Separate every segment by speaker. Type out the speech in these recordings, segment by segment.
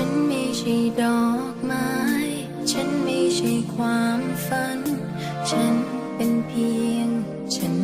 Speaker 1: ฉันไม่ใช่ดอกไม้ ฉันไม่ใช่ความฝัน ฉันเป็นเพียงฉัน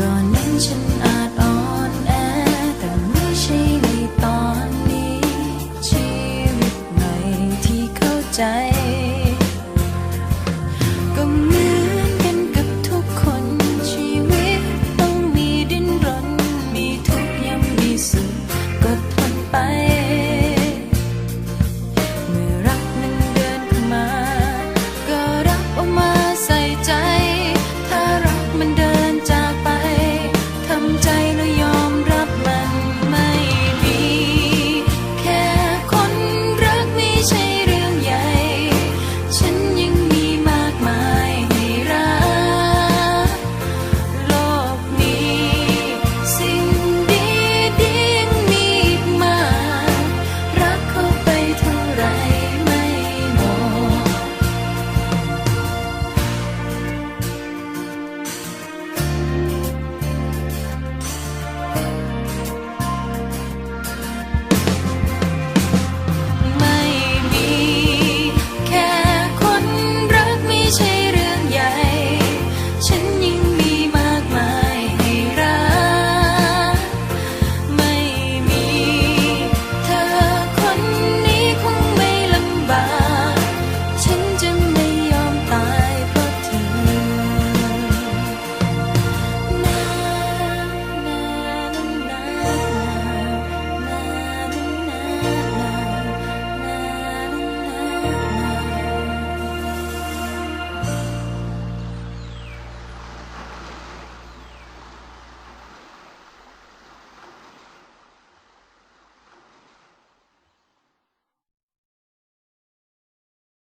Speaker 1: ก่อนนั้นฉันอาจอ่อนแอ แต่ไม่ใช่ในตอนนี้ ชีวิตใหม่ที่เข้าใจ